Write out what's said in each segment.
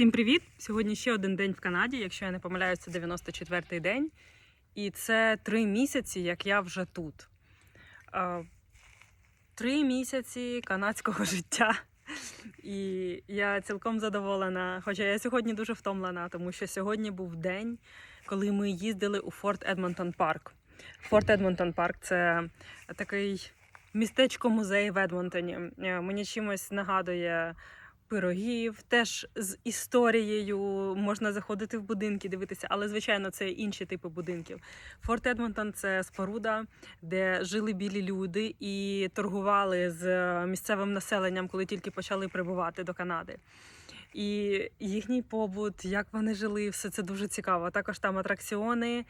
Всім привіт! Сьогодні ще один день в Канаді. Якщо я не помиляюся, це 94-й день. І це три місяці, як я вже тут. Три місяці канадського життя. І я цілком задоволена. Хоча я сьогодні дуже втомлена, тому що сьогодні був день, коли ми їздили у Форт Едмонтон Парк. Форт Едмонтон Парк це такий містечко-музей в Едмонтоні. Е, Мені чимось нагадує пирогів, теж з історією можна заходити в будинки, дивитися, але звичайно це інші типи будинків. Форт Едмонтон це споруда, де жили білі люди і торгували з місцевим населенням, коли тільки почали прибувати до Канади. І їхній побут, як вони жили, все це дуже цікаво. Також там атракціони.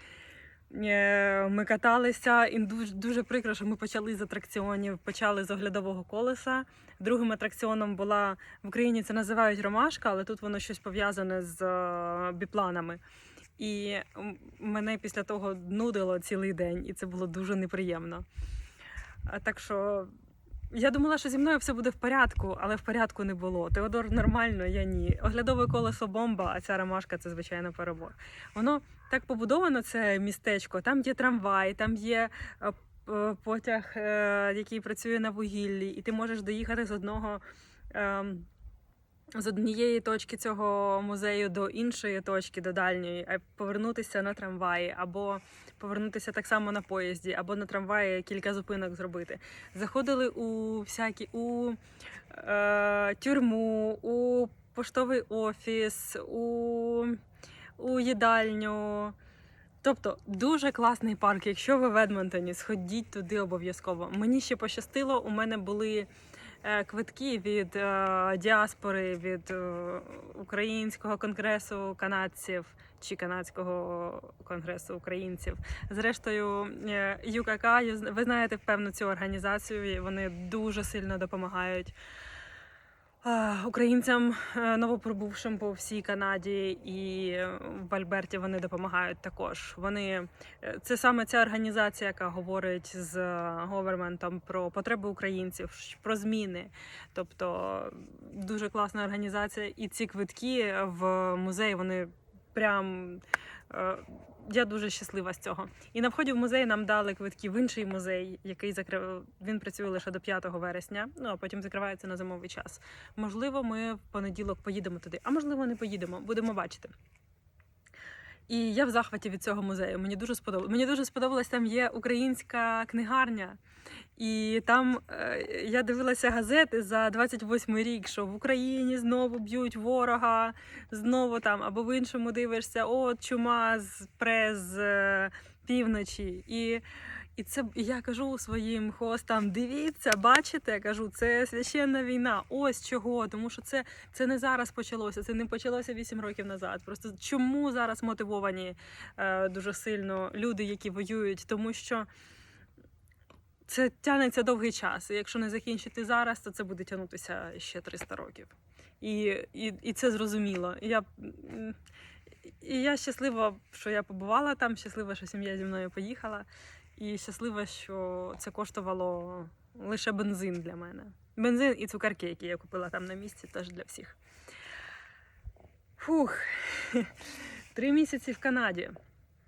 Е, Ми каталися, і дуже, дуже прикро, що ми почали з атракціонів, почали з оглядового колеса. Другим атракціоном була в Україні це називають ромашка, але тут воно щось пов'язане з е, біпланами. І мене після того нудило цілий день, і це було дуже неприємно. Так що я думала, що зі мною все буде в порядку, але в порядку не було. Теодор нормально, я ні. Оглядове колесо бомба, а ця ромашка це звичайно перебор. Воно так побудовано, це містечко. Там є трамвай, там є е, потяг, е, який працює на вугіллі, і ти можеш доїхати з одного. З однієї точки цього музею до іншої точки, до дальньої, а повернутися на трамваї, або повернутися так само на поїзді, або на трамваї кілька зупинок зробити. Заходили у всякі у е, тюрму, у поштовий офіс, у, у їдальню. Тобто дуже класний парк. Якщо ви в Едмонтоні, сходіть туди обов'язково. Мені ще пощастило, у мене були квитки від е, діаспори, від е, Українського конгресу канадців чи канадського конгресу українців. Зрештою, е, ЮКК, ви знаєте певно цю організацію. і Вони дуже сильно допомагають. Українцям е, новоприбувшим по всій Канаді і е, в Альберті вони допомагають також. Вони е, це саме ця організація, яка говорить з говерментом про потреби українців, про зміни. Тобто дуже класна організація. І ці квитки в музей вони прям. Е, Я дуже щаслива з цього. І на вході в музей нам дали квитки в інший музей, який закрив. Він працює лише до 5 вересня. Ну а потім закривається на зимовий час. Можливо, ми в понеділок поїдемо туди, а можливо, не поїдемо. Будемо бачити. І я в захваті від цього музею. Мені дуже сподобалось. Мені дуже сподобалось, там є українська книгарня. І там е, я дивилася газети за 28-й рік, що в Україні знову б'ють ворога, знову там, або в іншому дивишся, от чума з прес з е, півночі. І, і це я кажу своїм хостам: дивіться, бачите, я кажу, це священна війна. Ось чого. Тому що це, це не зараз почалося, це не почалося 8 років назад. Просто чому зараз мотивовані е, дуже сильно люди, які воюють? Тому що. Це тягнеться довгий час. І якщо не закінчити зараз, то це буде тягнутися ще 300 років. І, і, і це зрозуміло. І я, і я щаслива, що я побувала там, щаслива, що сім'я зі мною поїхала, і щаслива, що це коштувало лише бензин для мене. Бензин і цукерки, які я купила там на місці, теж для всіх. Фух, три місяці в Канаді.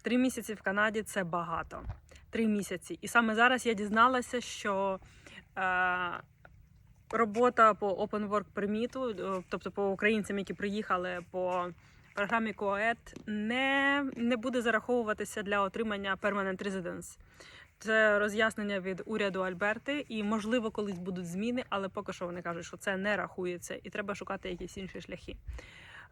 Три місяці в Канаді це багато. Три місяці. І саме зараз я дізналася, що е, робота по Open Work Permit, е, тобто по українцям, які приїхали по програмі КОЕД, не, не буде зараховуватися для отримання Permanent Residence. Це роз'яснення від уряду Альберти, і можливо колись будуть зміни, але поки що вони кажуть, що це не рахується, і треба шукати якісь інші шляхи.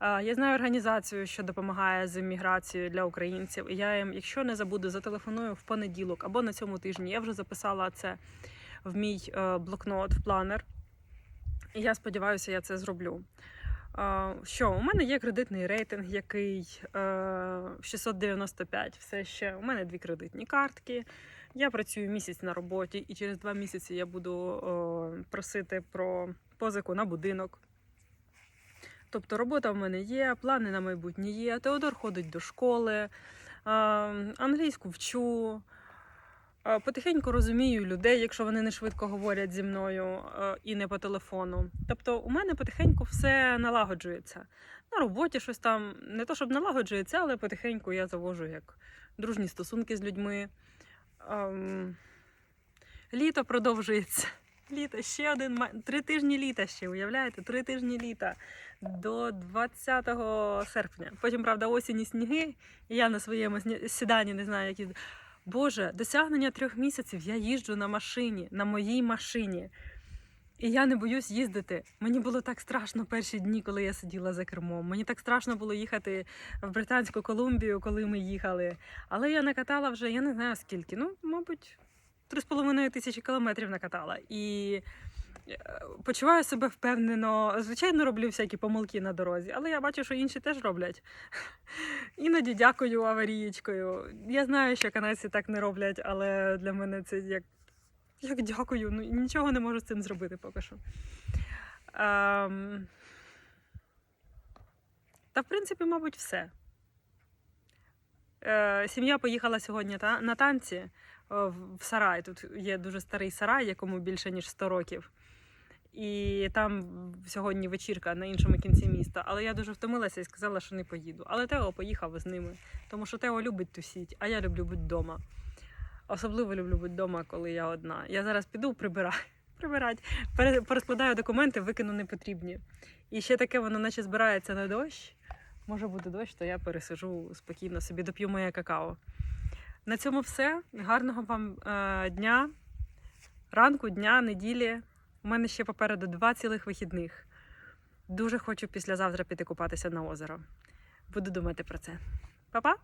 Я знаю організацію, що допомагає з імміграцією для українців. І я їм, якщо не забуду, зателефоную в понеділок або на цьому тижні. Я вже записала це в мій е, блокнот, в планер. І я сподіваюся, я це зроблю. Е, Що у мене є кредитний рейтинг, який е, 695. Все ще у мене дві кредитні картки. Я працюю місяць на роботі, і через два місяці я буду е, просити про позику на будинок. Тобто робота в мене є, плани на майбутнє є. Теодор ходить до школи, е, англійську вчу. Е, Потихеньку розумію людей, якщо вони не швидко говорять зі мною е, і не по телефону. Тобто, у мене потихеньку все налагоджується. На роботі щось там не то, щоб налагоджується, але потихеньку я завожу як дружні стосунки з людьми. Ем, Літо продовжується. Літо ще один три тижні літа ще, уявляєте? Три тижні літа до 20 серпня. Потім, правда, осінь і сніги, і я на своєму сіданні не знаю, які. Боже, досягнення трьох місяців я їжджу на машині, на моїй машині. І я не боюсь їздити. Мені було так страшно перші дні, коли я сиділа за кермом. Мені так страшно було їхати в Британську Колумбію, коли ми їхали. Але я накатала вже, я не знаю скільки. Ну, мабуть, три з половиною тисячі кілометрів накатала. І почуваю себе впевнено. Звичайно, роблю всякі помилки на дорозі, але я бачу, що інші теж роблять. Іноді дякую аварієчкою. Я знаю, що канадці так не роблять, але для мене це як, як дякую. Ну, нічого не можу з цим зробити поки що. Ем... Та, в принципі, мабуть, все. Е, сім'я поїхала сьогодні та, на танці е, в сарай. Тут є дуже старий сарай, якому більше ніж 100 років. І там сьогодні вечірка на іншому кінці міста. Але я дуже втомилася і сказала, що не поїду. Але Тео поїхав з ними, тому що Тео любить тусіть, а я люблю бути вдома. Особливо люблю бути вдома, коли я одна. Я зараз піду прибирати. Прибирати. Пере- Порозкладаю документи, викину непотрібні. І ще таке воно наче збирається на дощ. Може буде дощ, то я пересижу спокійно собі, доп'ю моє какао. На цьому все. Гарного вам е, дня, ранку, дня, неділі. У мене ще попереду два цілих вихідних. Дуже хочу післязавтра піти купатися на озеро. Буду думати про це. Па-па!